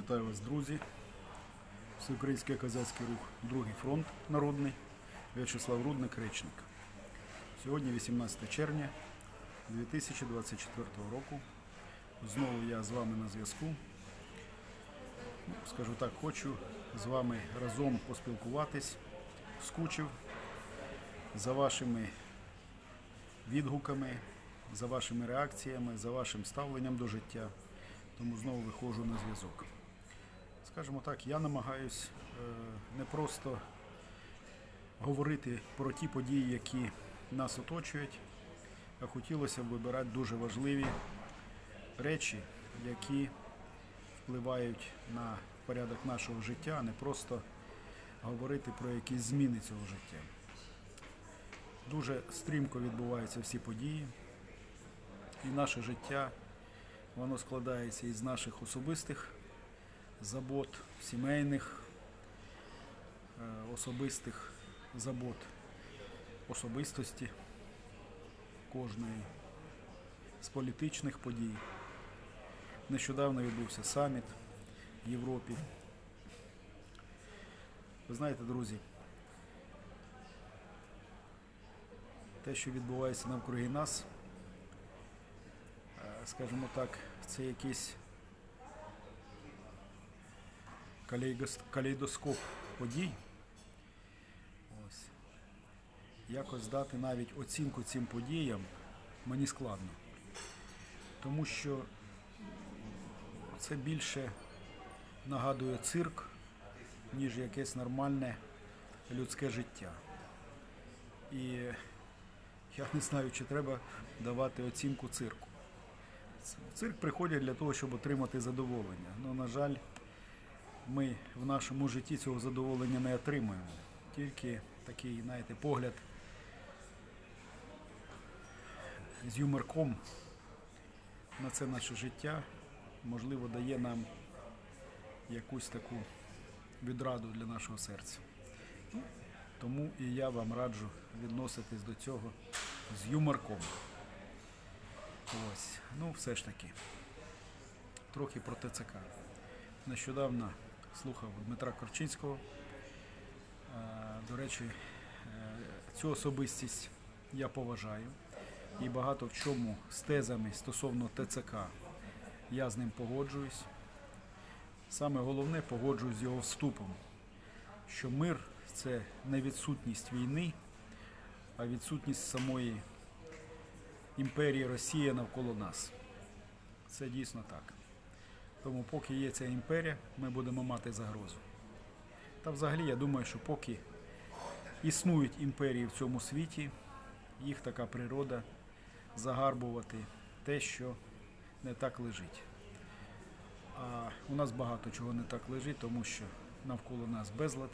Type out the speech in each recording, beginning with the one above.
Вітаю вас, друзі. Всеукраїнський козацький рух, другий фронт народний. В'ячеслав Рудник, речник. Сьогодні 18 червня 2024 року. Знову я з вами на зв'язку. Ну, Скажу так, хочу з вами разом поспілкуватись. Скучив за вашими відгуками, за вашими реакціями, за вашим ставленням до життя. Тому знову виходжу на зв'язок. Скажімо так, я намагаюсь е, не просто говорити про ті події, які нас оточують, а хотілося б вибирати дуже важливі речі, які впливають на порядок нашого життя, а не просто говорити про якісь зміни цього життя. Дуже стрімко відбуваються всі події, і наше життя воно складається із наших особистих забот, сімейних, е, особистих забот, особистості кожної з політичних подій. Нещодавно відбувся саміт в Європі. Ви знаєте, друзі, те, що відбувається навкруги нас, е, скажімо так, це якийсь калейдоскоп подій. Ось. Якось дати навіть оцінку цим подіям мені складно. Тому що це більше нагадує цирк, ніж якесь нормальне людське життя. І я не знаю, чи треба давати оцінку цирку. В цирк приходять для того, щоб отримати задоволення. Ну, на жаль, ми в нашому житті цього задоволення не отримуємо. Тільки такий, знаєте, погляд з юморком на це наше життя, можливо, дає нам якусь таку відраду для нашого серця. Ну, Тому і я вам раджу відноситись до цього з юморком. Ось, ну все ж таки. Трохи про ТЦК. Нещодавно слухав Дмитра Корчинського. Е, До речі, е, цю особистість я поважаю. І багато в чому з тезами стосовно ТЦК я з ним погоджуюсь. Саме головне погоджуюсь з його вступом, що мир це не відсутність війни, а відсутність самої імперії Росія навколо нас. Це дійсно так. Тому поки є ця імперія, ми будемо мати загрозу. Та взагалі я думаю, що поки існують імперії в цьому світі, їх така природа загарбувати те, що не так лежить. А у нас багато чого не так лежить, тому що навколо нас безлад,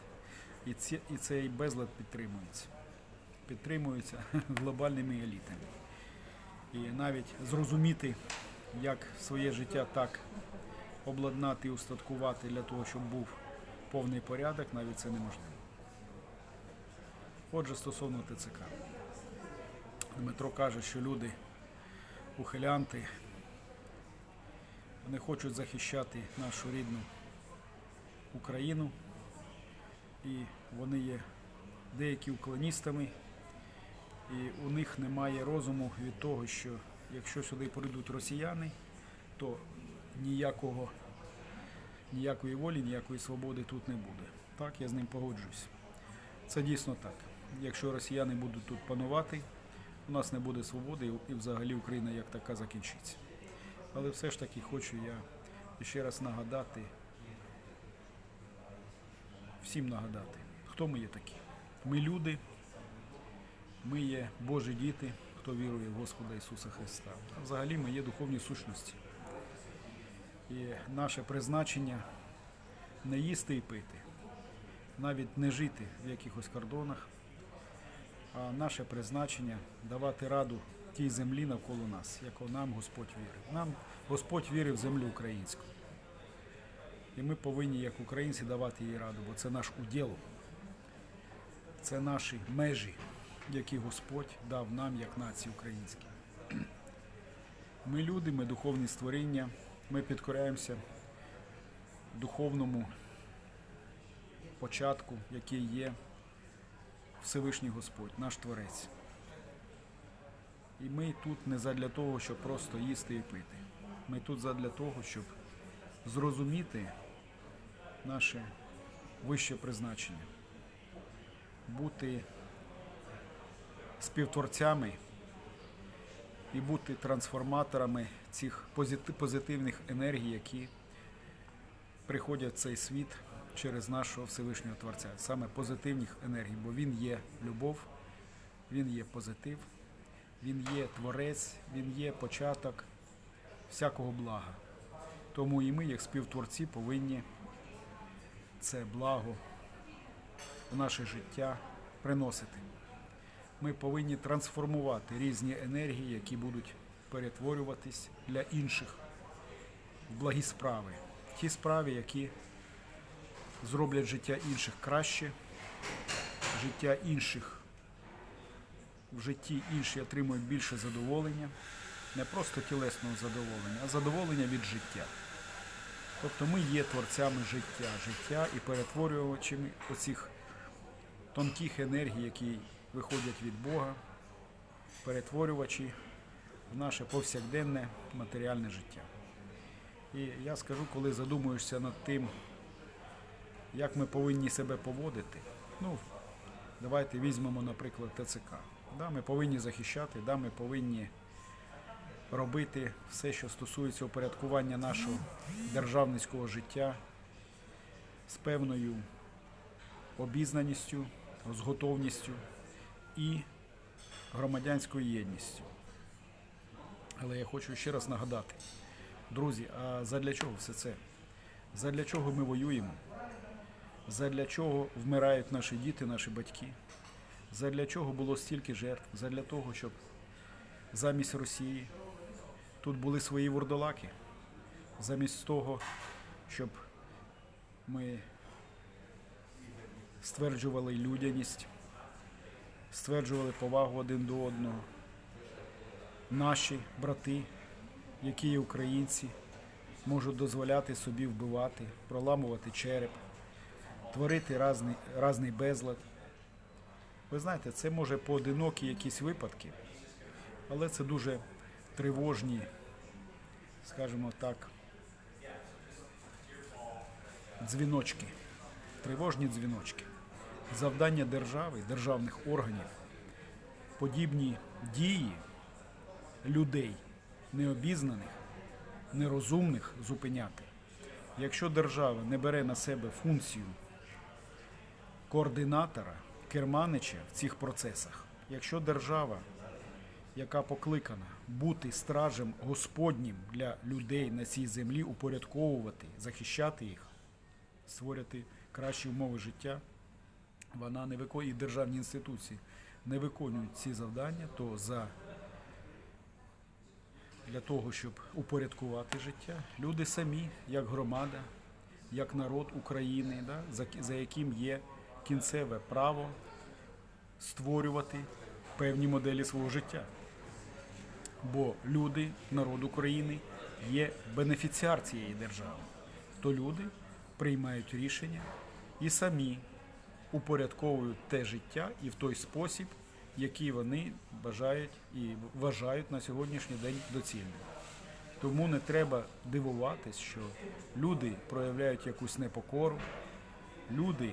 і, цей безлад підтримується. Підтримується глобальними елітами. І навіть зрозуміти, як своє життя так обладнати і устаткувати для того, щоб був повний порядок, навіть це неможливо. Отже, стосовно ТЦК. Дмитро каже, що люди ухилянти вони хочуть захищати нашу рідну Україну, і вони є деякі уклоністами, і у них немає розуму від того, що якщо сюди прийдуть росіяни, то ніякого, ніякої волі, ніякої свободи тут не буде. Так, я з ним погоджуюсь. Це дійсно так. Якщо росіяни будуть тут панувати, у нас не буде свободи і взагалі Україна як така закінчиться. Але все ж таки хочу я ще раз нагадати, всім нагадати, хто ми є такі. Ми люди, ми є Божі діти, хто вірує в Господа Ісуса Христа. А взагалі ми є духовні сущності. І наше призначення не їсти і пити, навіть не жити в якихось кордонах, а наше призначення давати раду тій землі навколо нас, яку нам Господь вірив. Нам Господь вірив в землю українську. І ми повинні, як українці, давати їй раду, бо це наш уділ, це наші межі, які Господь дав нам як нації українській. Ми люди, ми духовні створіння, ми підкоряємося духовному початку, який є Всевишній Господь, наш Творець. І ми тут не задля того, щоб просто їсти і пити. Ми тут задля того, щоб зрозуміти наше вище призначення, бути співтворцями і бути трансформаторами цих позитивних енергій, які приходять в цей світ через нашого Всевишнього Творця. Саме позитивних енергій, бо він є любов, він є позитив, він є творець, він є початок всякого блага. Тому і ми, як співтворці, повинні це благо в наше життя приносити. Ми повинні трансформувати різні енергії, які будуть перетворюватись для інших в благі справи. Ті справи, які зроблять життя інших краще, життя інших в житті інші отримують більше задоволення, не просто тілесного задоволення, а задоволення від життя. Тобто ми є творцями життя, життя і перетворювачами оцих тонких енергій, які виходять від Бога, перетворювачі в наше повсякденне матеріальне життя. І я скажу, коли задумуєшся над тим, як ми повинні себе поводити, ну, давайте візьмемо, наприклад, ТЦК. Да, ми повинні захищати, да, ми повинні робити все, що стосується упорядкування нашого державницького життя з певною обізнаністю, з готовністю і громадянською єдністю. Але я хочу ще раз нагадати, друзі, а задля чого все це? Задля чого ми воюємо? Задля чого вмирають наші діти, наші батьки? Задля чого було стільки жертв? Задля того, щоб замість Росії тут були свої вурдалаки, замість того, щоб ми стверджували людяність, стверджували повагу один до одного. Наші брати, які є українці, можуть дозволяти собі вбивати, проламувати череп, творити разний, разний безлад. Ви знаєте, це може поодинокі якісь випадки, але це дуже тривожні, скажімо так, дзвіночки, тривожні дзвіночки. Завдання держави, державних органів, подібні дії людей необізнаних, нерозумних зупиняти. Якщо держава не бере на себе функцію координатора, керманича в цих процесах, якщо держава, яка покликана бути стражем Господнім для людей на цій землі, упорядковувати, захищати їх, створювати кращі умови життя, вона не виконує і державні інституції не виконують ці завдання, то за для того, щоб упорядкувати життя, люди самі, як громада, як народ України, да, за, за яким є кінцеве право створювати певні моделі свого життя. Бо люди, народ України є бенефіціар цієї держави. То люди приймають рішення і самі упорядковують те життя і в той спосіб, який вони бажають і вважають на сьогоднішній день доцільним. Тому не треба дивуватись, що люди проявляють якусь непокору, люди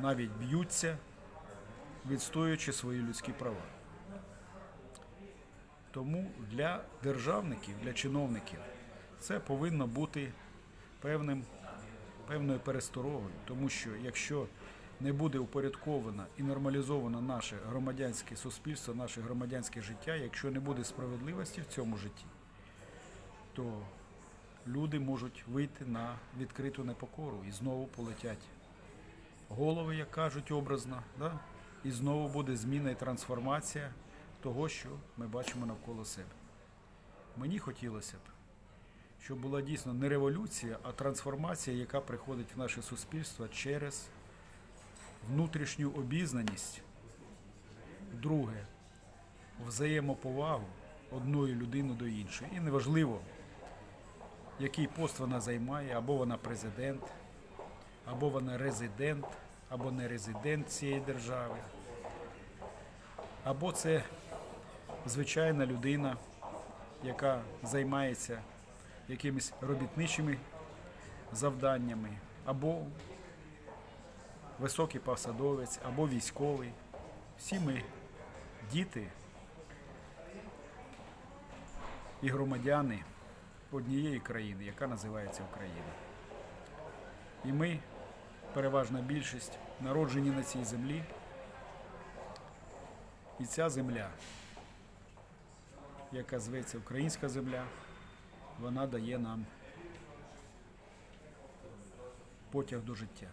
навіть б'ються, відстоюючи свої людські права. Тому для державників, для чиновників це повинно бути певним, певною пересторогою, тому що якщо не буде упорядковано і нормалізовано наше громадянське суспільство, наше громадянське життя, якщо не буде справедливості в цьому житті, то люди можуть вийти на відкриту непокору і знову полетять голови, як кажуть образно, да? і знову буде зміна і трансформація того, що ми бачимо навколо себе. Мені хотілося б, щоб була дійсно не революція, а трансформація, яка приходить в наше суспільство через внутрішню обізнаність, друге, взаємоповагу одної людини до іншої. І неважливо, який пост вона займає, або вона президент, або вона резидент, або не резидент цієї держави, або це звичайна людина, яка займається якимись робітничими завданнями, або високий посадовець, або військовий. Всі ми діти і громадяни однієї країни, яка називається Україна. І ми, переважна більшість, народжені на цій землі. І ця земля, яка зветься Українська земля, вона дає нам потяг до життя.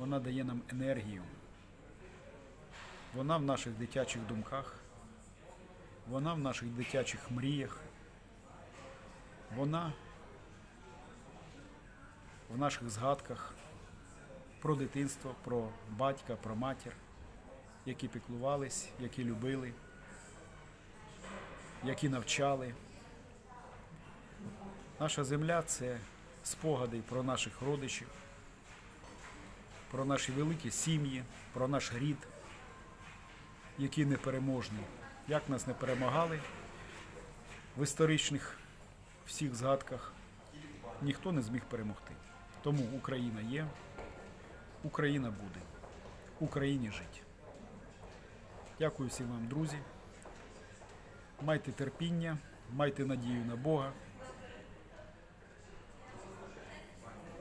Вона дає нам енергію. Вона в наших дитячих думках, вона в наших дитячих мріях, вона в наших згадках про дитинство, про батька, про матір, які піклувались, які любили, які навчали. Наша земля це спогади про наших родичів, про наші великі сім'ї, про наш рід, які непереможні. Як нас не перемагали в історичних всіх згадках, ніхто не зміг перемогти. Тому Україна є, Україна буде, Україні жить. Дякую всім вам, друзі. Майте терпіння, майте надію на Бога.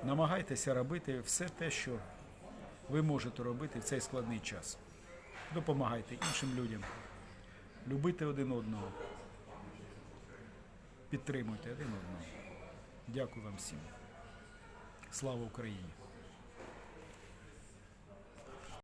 Намагайтеся робити все те, що ви можете робити в цей складний час. Допомагайте іншим людям, любити один одного, підтримуйте один одного. Дякую вам всім. Слава Україні!